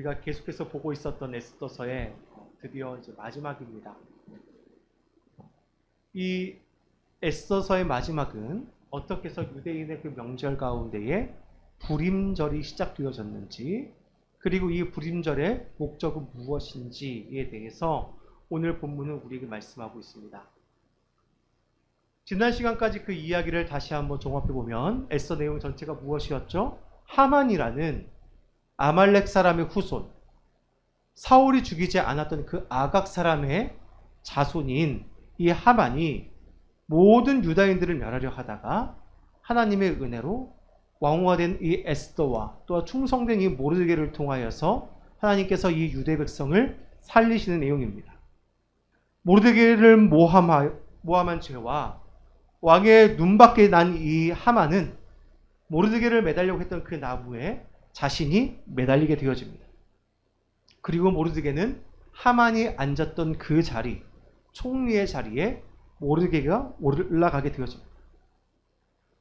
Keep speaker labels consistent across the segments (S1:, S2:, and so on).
S1: 우리가 계속해서 보고 있었던 에스더서의 드디어 이제 마지막입니다. 이 에스더서의 마지막은 어떻게 해서 유대인의 그 명절 가운데에 불임절이 시작되어졌는지 그리고 이 불임절의 목적은 무엇인지에 대해서 오늘 본문은 우리에게 말씀하고 있습니다. 지난 시간까지 그 이야기를 다시 한번 종합해 보면 에스더 내용 전체가 무엇이었죠? 하만이라는 아말렉 사람의 후손, 사울이 죽이지 않았던 그 아각 사람의 자손인 이 하만이 모든 유다인들을 멸하려 하다가 하나님의 은혜로 왕후가 된 이 에스더와 또 충성된 이 모르드게를 통하여서 하나님께서 이 유대 백성을 살리시는 내용입니다. 모르드게를 모함하, 모함한 죄와 왕의 눈밖에 난 이 하만은 모르드게를 매달려고 했던 그 나무에 자신이 매달리게 되어집니다. 그리고 모르드게는 하만이 앉았던 그 자리, 총리의 자리에 모르드게가 올라가게 되어집니다.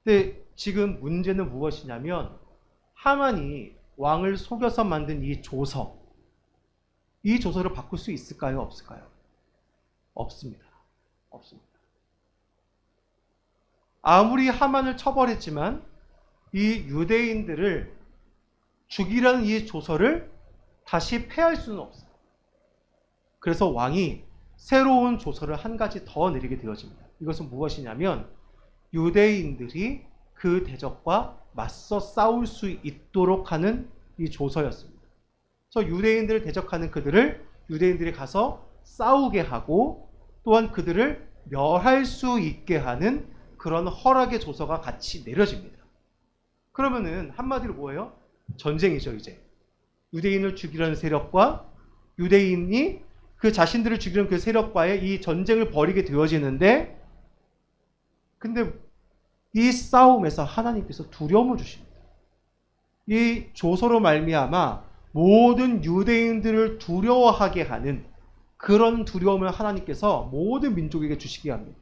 S1: 근데 지금 문제는 무엇이냐면 하만이 왕을 속여서 만든 이 조서, 이 조서를 바꿀 수 있을까요? 없을까요? 없습니다. 없습니다. 아무리 하만을 처벌했지만 이 유대인들을 죽이라는 이 조서를 다시 폐할 수는 없어요. 그래서 왕이 새로운 조서를 한 가지 더 내리게 되어집니다. 이것은 무엇이냐면 유대인들이 그 대적과 맞서 싸울 수 있도록 하는 이 조서였습니다. 그래서 유대인들을 대적하는 그들을 유대인들이 가서 싸우게 하고 또한 그들을 멸할 수 있게 하는 그런 허락의 조서가 같이 내려집니다. 그러면은 한마디로 뭐예요? 전쟁이죠, 이제. 유대인을 죽이려는 세력과 유대인이 그 자신들을 죽이려는 그 세력과의 이 전쟁을 벌이게 되어지는데 근데 이 싸움에서 하나님께서 두려움을 주십니다. 이 조서로 말미암아 모든 유대인들을 두려워하게 하는 그런 두려움을 하나님께서 모든 민족에게 주시게 합니다.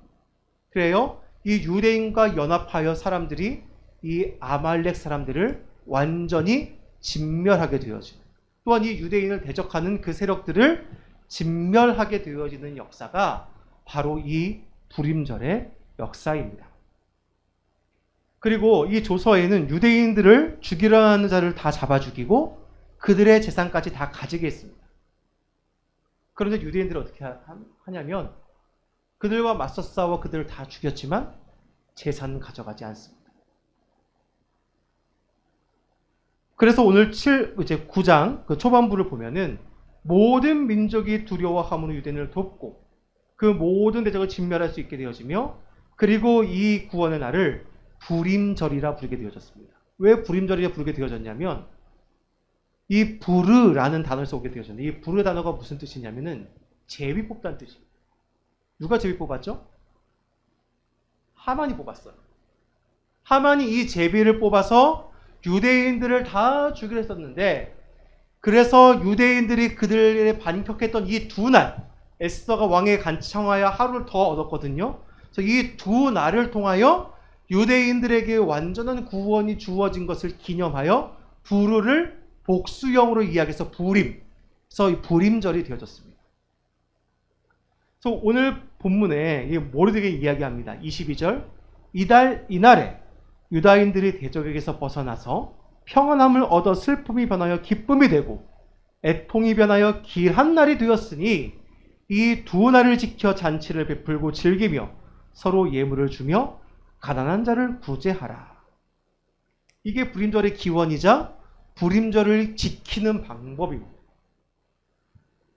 S1: 그래요. 이 유대인과 연합하여 사람들이 이 아말렉 사람들을 완전히 진멸하게 되어집니다. 또한 이 유대인을 대적하는 그 세력들을 진멸하게 되어지는 역사가 바로 이 불임절의 역사입니다. 그리고 이 조서에는 유대인들을 죽이려 하는 자를 다 잡아 죽이고 그들의 재산까지 다 가지게 했습니다. 그런데 유대인들은 어떻게 하냐면 그들과 맞서 싸워 그들을 다 죽였지만 재산 가져가지 않습니다. 그래서 오늘 7 이제 9장 그 초반부를 보면은 모든 민족이 두려워함으로 유대인을 돕고 그 모든 대적을 진멸할 수 있게 되어지며 그리고 이 구원의 날을 불임절이라 부르게 되어졌습니다. 왜 불임절이라 부르게 되어졌냐면 이 부르라는 단어를 써오게 되어졌는데 이 부르 단어가 무슨 뜻이냐면은 제비 뽑다는 뜻입니다. 누가 제비 뽑았죠? 하만이 뽑았어요. 하만이 이 제비를 뽑아서 유대인들을 다 죽이려 했었는데 그래서 유대인들이 그들에 반격했던 이 두 날, 에스더가 왕에 간청하여 하루를 더 얻었거든요. 그래서 이 두 날을 통하여 유대인들에게 완전한 구원이 주어진 것을 기념하여 부르를 복수형으로 이야기해서 부림, 그래서 이 부림절이 되어졌습니다. 그래서 오늘 본문에 모르드게 이야기합니다. 22절 이달 이날에 유다인들이 대적에게서 벗어나서 평안함을 얻어 슬픔이 변하여 기쁨이 되고 애통이 변하여 길한 날이 되었으니 이 두 날을 지켜 잔치를 베풀고 즐기며 서로 예물을 주며 가난한 자를 구제하라. 이게 불임절의 기원이자 불임절을 지키는 방법입니다.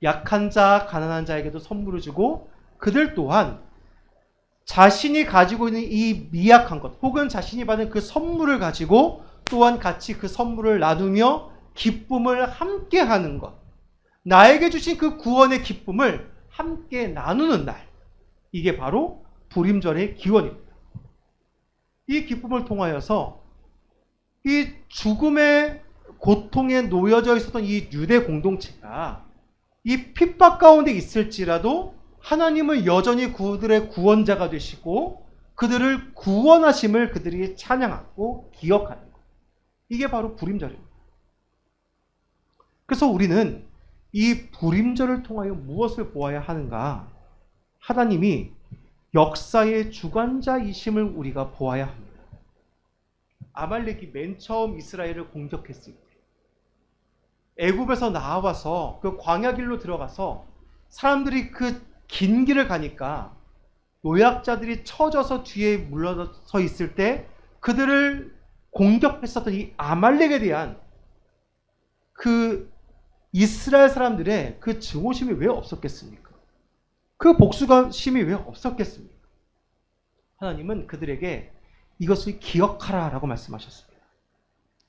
S1: 약한 자, 가난한 자에게도 선물을 주고 그들 또한 자신이 가지고 있는 이 미약한 것 혹은 자신이 받은 그 선물을 가지고 또한 같이 그 선물을 나누며 기쁨을 함께 하는 것. 나에게 주신 그 구원의 기쁨을 함께 나누는 날. 이게 바로 불임절의 기원입니다. 이 기쁨을 통하여서 이 죽음의 고통에 놓여져 있었던 이 유대 공동체가 이 핍박 가운데 있을지라도 하나님은 여전히 그들의 구원자가 되시고 그들을 구원하심을 그들이 찬양하고 기억하는 것. 이게 바로 불임절입니다. 그래서 우리는 이 불임절을 통하여 무엇을 보아야 하는가? 하나님이 역사의 주관자이심을 우리가 보아야 합니다. 아말렉이 맨 처음 이스라엘을 공격했을 때 애굽에서 나와서 그 광야 길로 들어가서 사람들이 그 긴 길을 가니까 노약자들이 처져서 뒤에 물러서 있을 때 그들을 공격했었던 이 아말렉에 대한 그 이스라엘 사람들의 그 증오심이 왜 없었겠습니까? 그 복수가 심이 왜 없었겠습니까? 하나님은 그들에게 이것을 기억하라 라고 말씀하셨습니다.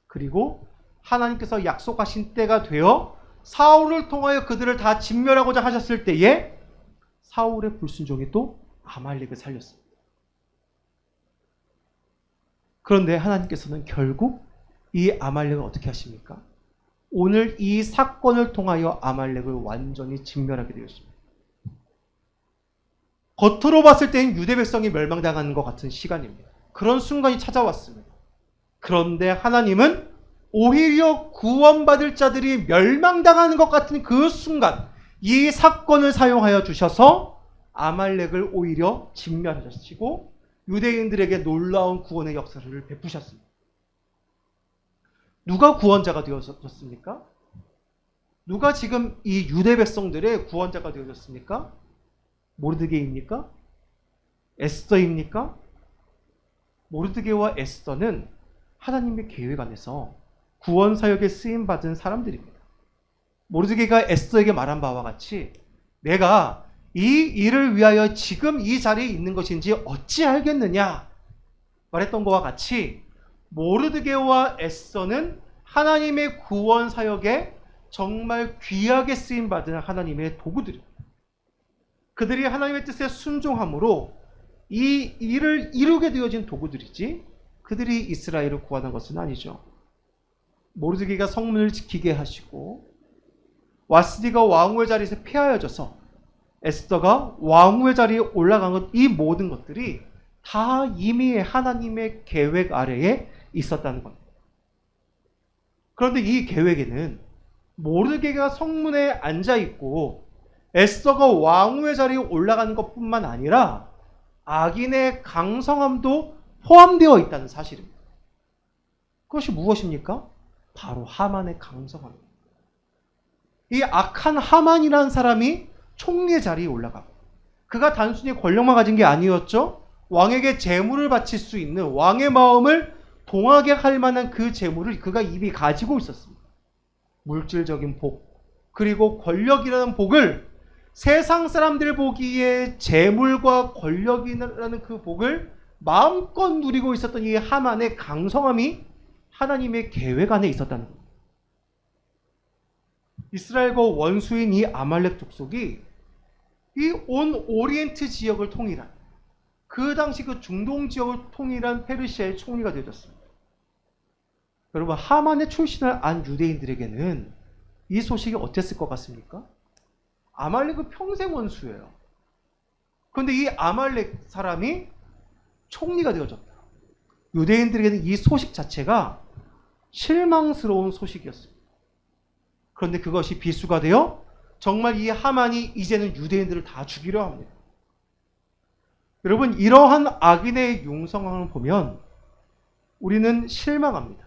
S1: 그리고 하나님께서 약속하신 때가 되어 사울을 통하여 그들을 다 진멸하고자 하셨을 때에 사울의 불순종이 또 아말렉을 살렸습니다. 그런데 하나님께서는 결국 이 아말렉을 어떻게 하십니까? 오늘 이 사건을 통하여 아말렉을 완전히 진멸하게 되었습니다. 겉으로 봤을 때는 유대 백성이 멸망당하는 것 같은 시간입니다. 그런 순간이 찾아왔습니다. 그런데 하나님은 오히려 구원받을 자들이 멸망당하는 것 같은 그 순간 이 사건을 사용하여 주셔서 아말렉을 오히려 진멸하시고 유대인들에게 놀라운 구원의 역사를 베푸셨습니다. 누가 구원자가 되어졌습니까? 누가 지금 이 유대 백성들의 구원자가 되어졌습니까? 모르드게입니까? 에스더입니까? 모르드게와 에스더는 하나님의 계획 안에서 구원 사역에 쓰임 받은 사람들입니다. 모르드게가 에스더에게 말한 바와 같이 내가 이 일을 위하여 지금 이 자리에 있는 것인지 어찌 알겠느냐 말했던 것과 같이 모르드게와 에스더는 하나님의 구원 사역에 정말 귀하게 쓰임 받은 하나님의 도구들입니다. 그들이 하나님의 뜻에 순종함으로 이 일을 이루게 되어진 도구들이지 그들이 이스라엘을 구하는 것은 아니죠. 모르드게가 성문을 지키게 하시고 와스디가 왕후의 자리에서 폐하여져서 에스더가 왕후의 자리에 올라간 것 이 모든 것들이 다 이미 하나님의 계획 아래에 있었다는 겁니다. 그런데 이 계획에는 모르게가 성문에 앉아 있고 에스더가 왕후의 자리에 올라가는 것뿐만 아니라 악인의 강성함도 포함되어 있다는 사실입니다. 그것이 무엇입니까? 바로 하만의 강성함입니다. 이 악한 하만이라는 사람이 총리의 자리에 올라가고 그가 단순히 권력만 가진 게 아니었죠. 왕에게 재물을 바칠 수 있는 왕의 마음을 동하게 할 만한 그 재물을 그가 이미 가지고 있었습니다. 물질적인 복 그리고 권력이라는 복을 세상 사람들 보기에 재물과 권력이라는 그 복을 마음껏 누리고 있었던 이 하만의 강성함이 하나님의 계획 안에 있었다는 겁니다. 이스라엘과 원수인 이 아말렉 족속이 이 온 오리엔트 지역을 통일한 그 당시 그 중동 지역을 통일한 페르시아의 총리가 되어졌습니다. 여러분 하만의 출신을 안 유대인들에게는 이 소식이 어땠을 것 같습니까? 아말렉은 평생 원수예요. 그런데 이 아말렉 사람이 총리가 되어졌다. 유대인들에게는 이 소식 자체가 실망스러운 소식이었습니다. 그런데 그것이 비수가 되어 정말 이 하만이 이제는 유대인들을 다 죽이려 합니다. 여러분, 이러한 악인의 융성함을 보면 우리는 실망합니다.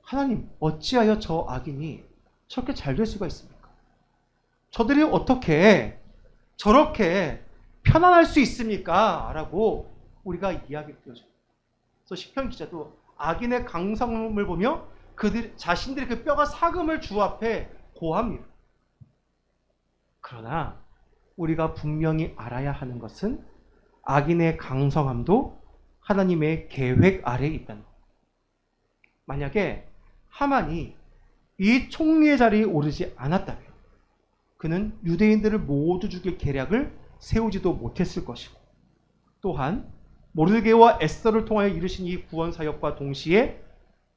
S1: 하나님, 어찌하여 저 악인이 저렇게 잘 될 수가 있습니까? 저들이 어떻게 저렇게 편안할 수 있습니까? 라고 우리가 이야기 되어죠. 그래서 시편 기자도 악인의 강성함을 보며 그들 자신들의 그 뼈가 사금을 주 앞에 고합니다. 그러나 우리가 분명히 알아야 하는 것은 악인의 강성함도 하나님의 계획 아래에 있다는 것. 만약에 하만이 이 총리의 자리에 오르지 않았다면 그는 유대인들을 모두 죽일 계략을 세우지도 못했을 것이고 또한 모르게와 에스더를 통하여 이루신 이 구원 사역과 동시에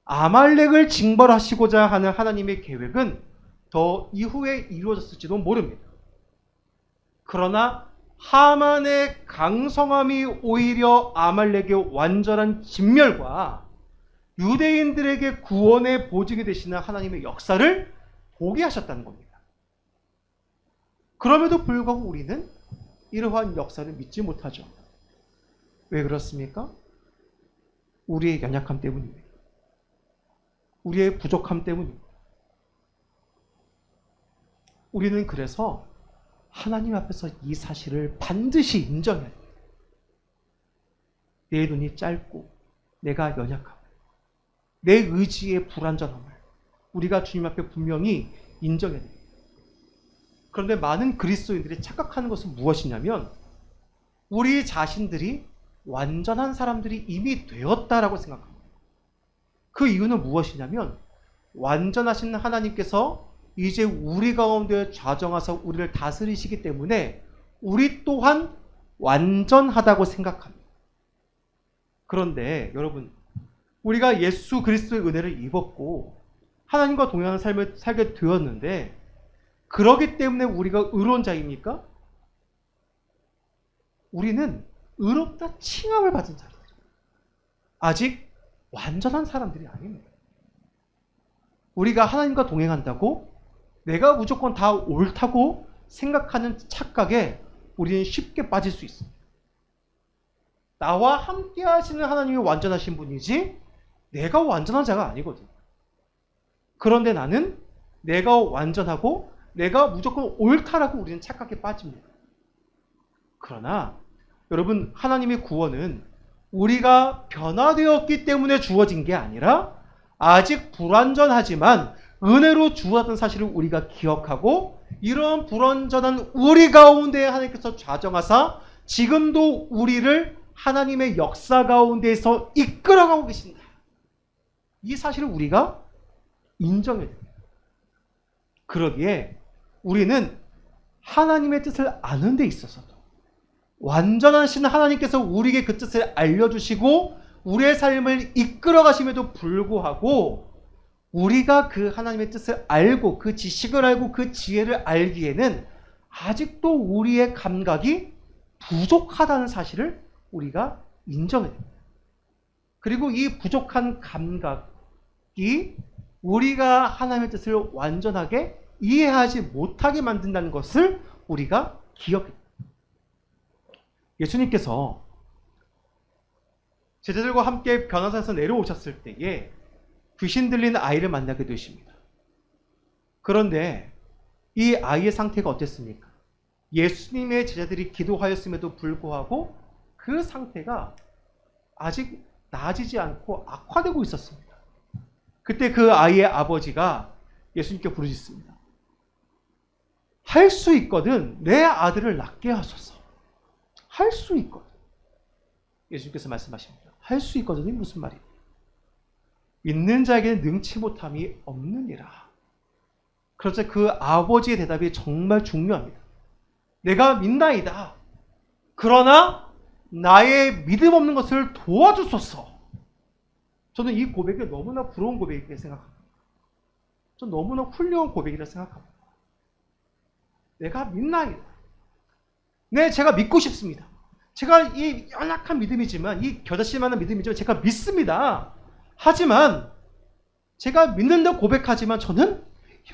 S1: 아말렉을 징벌하시고자 하는 하나님의 계획은 더 이후에 이루어졌을지도 모릅니다. 그러나 하만의 강성함이 오히려 아말렉의 완전한 진멸과 유대인들에게 구원의 보증이 되시는 하나님의 역사를 보게 하셨다는 겁니다. 그럼에도 불구하고 우리는 이러한 역사를 믿지 못하죠. 왜 그렇습니까? 우리의 연약함 때문입니다. 우리의 부족함 때문입니다. 우리는 그래서 하나님 앞에서 이 사실을 반드시 인정해야 돼요. 내 눈이 짧고 내가 연약함, 내 의지의 불완전함을 우리가 주님 앞에 분명히 인정해야 돼요. 그런데 많은 그리스도인들이 착각하는 것은 무엇이냐면 우리 자신들이 완전한 사람들이 이미 되었다라고 생각합니다. 그 이유는 무엇이냐면 완전하신 하나님께서 이제 우리 가운데 좌정하서 우리를 다스리시기 때문에 우리 또한 완전하다고 생각합니다. 그런데 여러분 우리가 예수 그리스도의 은혜를 입었고 하나님과 동행하는 삶을 살게 되었는데 그러기 때문에 우리가 의로운 자입니까? 우리는 의롭다 칭함을 받은 자들. 아직 완전한 사람들이 아닙니다. 우리가 하나님과 동행한다고 내가 무조건 다 옳다고 생각하는 착각에 우리는 쉽게 빠질 수 있습니다. 나와 함께 하시는 하나님이 완전하신 분이지 내가 완전한 자가 아니거든. 그런데 나는 내가 완전하고 내가 무조건 옳다라고 우리는 착각에 빠집니다. 그러나 여러분 하나님의 구원은 우리가 변화되었기 때문에 주어진 게 아니라 아직 불완전하지만 은혜로 주었던 사실을 우리가 기억하고 이런 불완전한 우리 가운데 하나님께서 좌정하사 지금도 우리를 하나님의 역사 가운데서 이끌어가고 계신다. 이 사실을 우리가 인정해야 됩니다. 그러기에 우리는 하나님의 뜻을 아는 데 있어서도 완전하신 하나님께서 우리에게 그 뜻을 알려주시고 우리의 삶을 이끌어 가심에도 불구하고 우리가 그 하나님의 뜻을 알고 그 지식을 알고 그 지혜를 알기에는 아직도 우리의 감각이 부족하다는 사실을 우리가 인정해야 됩니다. 그리고 이 부족한 감각이 우리가 하나님의 뜻을 완전하게 이해하지 못하게 만든다는 것을 우리가 기억해야 됩니다. 예수님께서 제자들과 함께 변화산에서 내려오셨을 때에 귀신 들린 아이를 만나게 되십니다. 그런데 이 아이의 상태가 어땠습니까? 예수님의 제자들이 기도하였음에도 불구하고 그 상태가 아직 나아지지 않고 악화되고 있었습니다. 그때 그 아이의 아버지가 예수님께 부르짖습니다. 할 수 있거든 내 아들을 낫게 하소서. 할 수 있거든. 예수님께서 말씀하십니다. 할 수 있거든이 무슨 말이에요? 있는 자에게는 능치 못함이 없느니라. 그래서 그 아버지의 대답이 정말 중요합니다. 내가 믿나이다. 그러나 나의 믿음 없는 것을 도와주소서. 저는 이 고백이 너무나 부러운 고백이라고 생각합니다. 전 너무나 훌륭한 고백이라 생각합니다. 내가 믿나이다. 네, 제가 믿고 싶습니다. 제가 이 연약한 믿음이지만, 이 겨자씨만한 믿음이지만 제가 믿습니다. 하지만 제가 믿는다 고백하지만 저는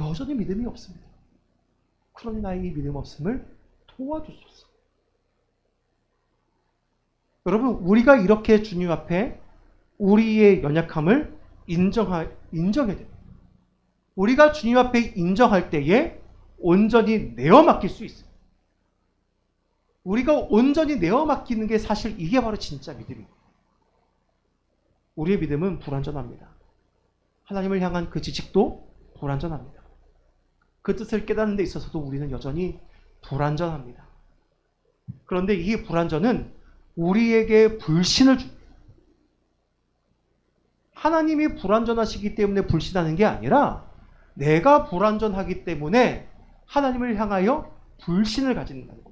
S1: 여전히 믿음이 없습니다. 그러니 나의 이 믿음 없음을 도와주소서. 여러분, 우리가 이렇게 주님 앞에 우리의 연약함을 인정하, 인정해야 됩니다. 우리가 주님 앞에 인정할 때에 온전히 내어 맡길 수 있어요. 우리가 온전히 내어 맡기는 게 사실 이게 바로 진짜 믿음입니다. 우리의 믿음은 불완전합니다. 하나님을 향한 그 지식도 불완전합니다. 그 뜻을 깨닫는 데 있어서도 우리는 여전히 불완전합니다. 그런데 이 불완전은 우리에게 불신을 줍니다. 하나님이 불완전하시기 때문에 불신하는 게 아니라 내가 불완전하기 때문에 하나님을 향하여 불신을 가진다는 겁니다.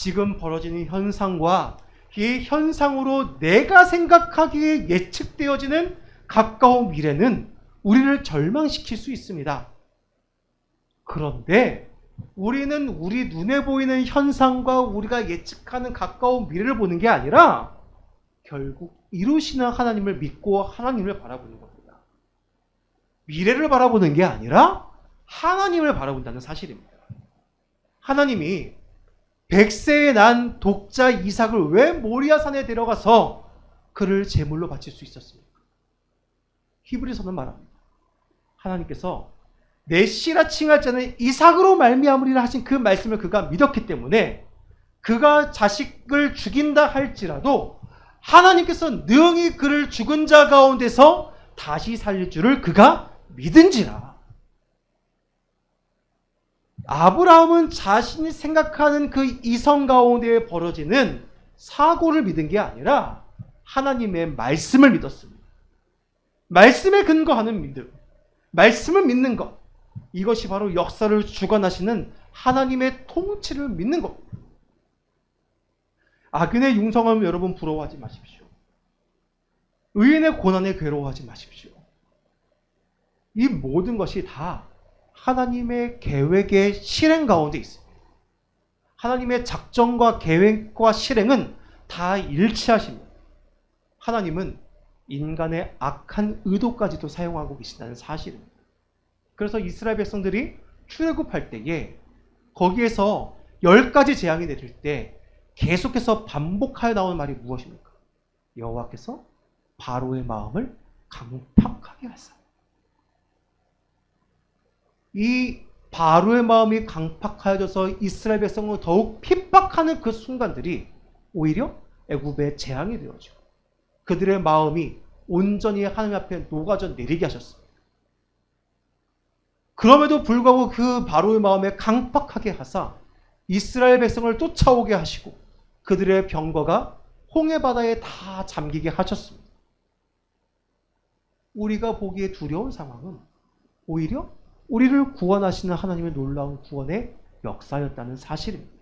S1: 지금 벌어지는 현상과 이 현상으로 내가 생각하기에 예측되어지는 가까운 미래는 우리를 절망시킬 수 있습니다. 그런데 우리는 우리 눈에 보이는 현상과 우리가 예측하는 가까운 미래를 보는 게 아니라 결국 이루시는 하나님을 믿고 하나님을 바라보는 겁니다. 미래를 바라보는 게 아니라 하나님을 바라본다는 사실입니다. 하나님이 백세에 난 독자 이삭을 왜 모리아산에 데려가서 그를 제물로 바칠 수 있었습니까? 히브리서는 말합니다. 하나님께서 메시라 칭할 자는 이삭으로 말미암으리라 하신 그 말씀을 그가 믿었기 때문에 그가 자식을 죽인다 할지라도 하나님께서 능히 그를 죽은 자 가운데서 다시 살릴 줄을 그가 믿은지라. 아브라함은 자신이 생각하는 그 이성 가운데 벌어지는 사고를 믿은 게 아니라 하나님의 말씀을 믿었습니다. 말씀에 근거하는 믿음, 말씀을 믿는 것, 이것이 바로 역사를 주관하시는 하나님의 통치를 믿는 겁니다. 악인의 융성함 여러분 부러워하지 마십시오. 의인의 고난에 괴로워하지 마십시오. 이 모든 것이 다 하나님의 계획의 실행 가운데 있습니다. 하나님의 작정과 계획과 실행은 다 일치하십니다. 하나님은 인간의 악한 의도까지도 사용하고 계신다는 사실입니다. 그래서 이스라엘 백성들이 출애굽할 때에 거기에서 열 가지 재앙이 내릴 때 계속해서 반복하여 나오는 말이 무엇입니까? 여호와께서 바로의 마음을 강팍하게 하사. 이 바로의 마음이 강팍하여져서 이스라엘 백성을 더욱 핍박하는 그 순간들이 오히려 애굽의 재앙이 되어죠. 그들의 마음이 온전히 하나님 앞에 녹아져 내리게 하셨습니다. 그럼에도 불구하고 그 바로의 마음에 강팍하게 하사 이스라엘 백성을 쫓아오게 하시고 그들의 병거가 홍해 바다에 다 잠기게 하셨습니다. 우리가 보기에 두려운 상황은 오히려 우리를 구원하시는 하나님의 놀라운 구원의 역사였다는 사실입니다.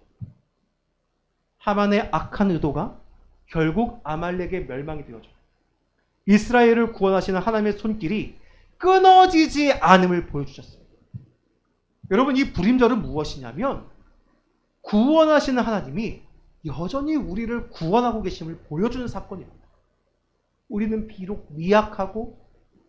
S1: 하만의 악한 의도가 결국 아말렉의 멸망이 되어져. 이스라엘을 구원하시는 하나님의 손길이 끊어지지 않음을 보여주셨습니다. 여러분 이 불임절은 무엇이냐면 구원하시는 하나님이 여전히 우리를 구원하고 계심을 보여주는 사건입니다. 우리는 비록 미약하고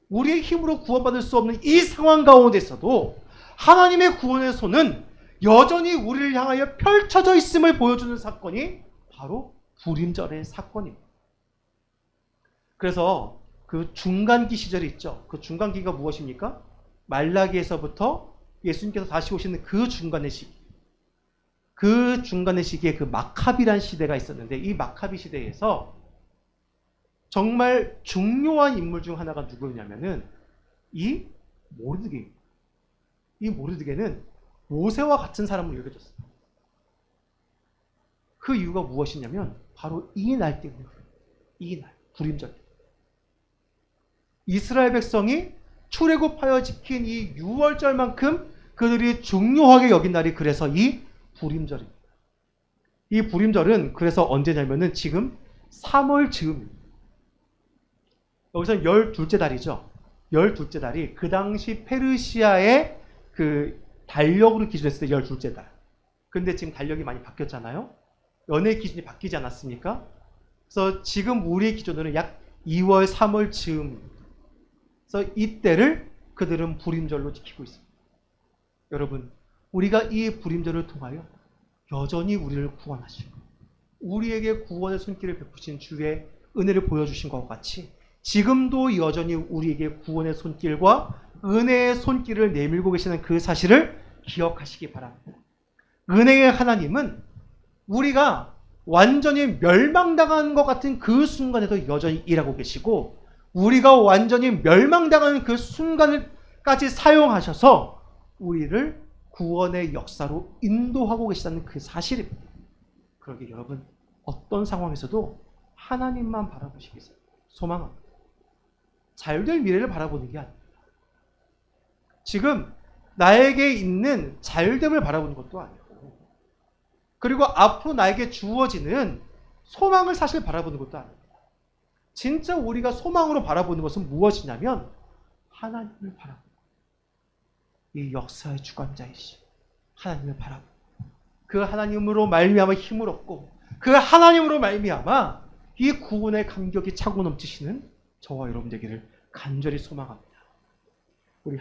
S1: 우리의 힘으로 구원받을 수 없는 이 상황 가운데서도 하나님의 구원의 손은 여전히 우리를 향하여 펼쳐져 있음을 보여주는 사건이 바로 불임절의 사건입니다. 그래서 그 중간기 시절이 있죠. 그 중간기가 무엇입니까? 말라기에서부터 예수님께서 다시 오시는 그 중간의 시기. 그 중간의 시기에 그 마카비란 시대가 있었는데 이 마카비 시대에서 정말 중요한 인물 중 하나가 누구였냐면은 이 모르드게. 이 모르드게는 모세와 같은 사람으로 여겨졌어요. 그 이유가 무엇이냐면 바로 이 날 때문에. 이 날, 불임절. 이스라엘 백성이 출애굽하여 지킨 이 6월절만큼 그들이 중요하게 여긴 날이 그래서 이 불임절입니다. 이 불임절은 그래서 언제냐면은 지금 3월 즈음입니다. 여기서 열 둘째 달이죠. 열 둘째 달이 그 당시 페르시아의 그 달력으로 기준했을 때 열 둘째 달. 근데 지금 달력이 많이 바뀌었잖아요. 연애 기준이 바뀌지 않았습니까? 그래서 지금 우리의 기준으로는 약 2월, 3월 즈음입니다. 그래서 이때를 그들은 불임절로 지키고 있습니다. 여러분, 우리가 이 불임절을 통하여 여전히 우리를 구원하시고 우리에게 구원의 손길을 베푸신 주의 은혜를 보여주신 것과 같이 지금도 여전히 우리에게 구원의 손길과 은혜의 손길을 내밀고 계시는 그 사실을 기억하시기 바랍니다. 은혜의 하나님은 우리가 완전히 멸망당한 것 같은 그 순간에도 여전히 일하고 계시고 우리가 완전히 멸망당하는 그 순간을까지 사용하셔서 우리를 구원의 역사로 인도하고 계시다는 그 사실입니다. 그러게 여러분 어떤 상황에서도 하나님만 바라보시기 소망합니다. 잘될 미래를 바라보는 게 아닙니다. 지금 나에게 있는 잘됨을 바라보는 것도 아니고 그리고 앞으로 나에게 주어지는 소망을 사실 바라보는 것도 아닙니다. 진짜 우리가 소망으로 바라보는 것은 무엇이냐면 하나님을 바라보는 이 역사의 주관자이신 하나님을 바라보고 그 하나님으로 말미암아 힘을 얻고 그 하나님으로 말미암아 이 구원의 감격이 차고 넘치시는 저와 여러분 되기를 간절히 소망합니다.